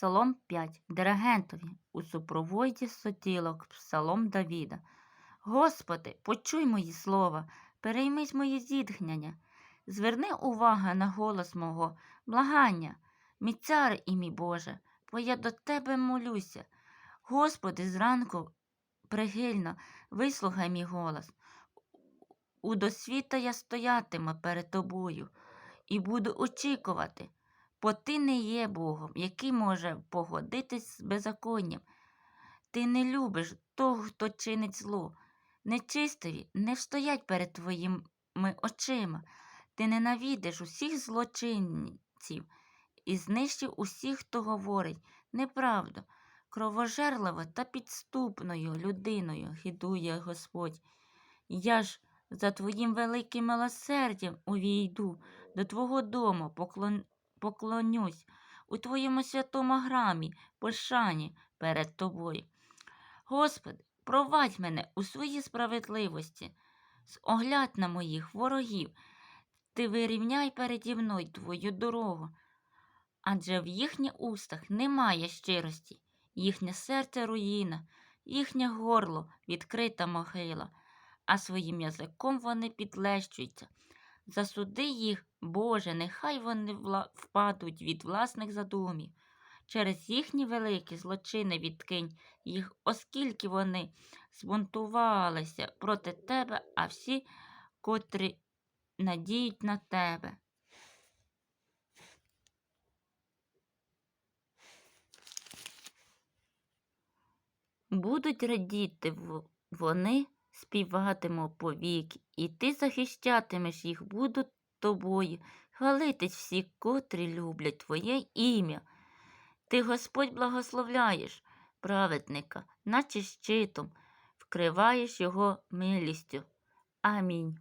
Псалом 5. Диригентові у супроводі сотілок Псалом Давіда. Господи, почуй мої слова, переймись мої зітхнення. Зверни увагу на голос мого благання, мій цар і мій Боже, бо я до Тебе молюся. Господи, зранку прихильно вислухай мій голос. У досвіта я стоятиму перед тобою і буду очікувати, бо ти не є Богом, який може погодитись з беззаконням. Ти не любиш того, хто чинить зло. Нечистиві не встоять перед твоїми очима. Ти ненавидиш усіх злочинців і знищив усіх, хто говорить неправду. Кровожерливо та підступною людиною гідує Господь. Я ж за твоїм великим милосердям увійду до твого дому, поклон... поклонюсь у твоєму святому грамі, пошані перед тобою. Господи, провадь мене у своїй справедливості, з огляд на моїх ворогів, ти вирівняй переді мною твою дорогу, адже в їхніх устах немає щирості, їхнє серце руїна, їхнє горло відкрита могила, а своїм язиком вони підлещуються. Засуди їх, Боже, нехай вони впадуть від власних задумів. Через їхні великі злочини відкинь їх, оскільки вони збунтувалися проти тебе, а всі, котрі надіють на тебе. Будуть радіти вони, співатимуть повіки, і ти захищатимеш їх, буду тобою, хвалитись всі, котрі люблять твоє ім'я. Ти, Господь, благословляєш праведника, наче щитом, вкриваєш його милістю. Амінь.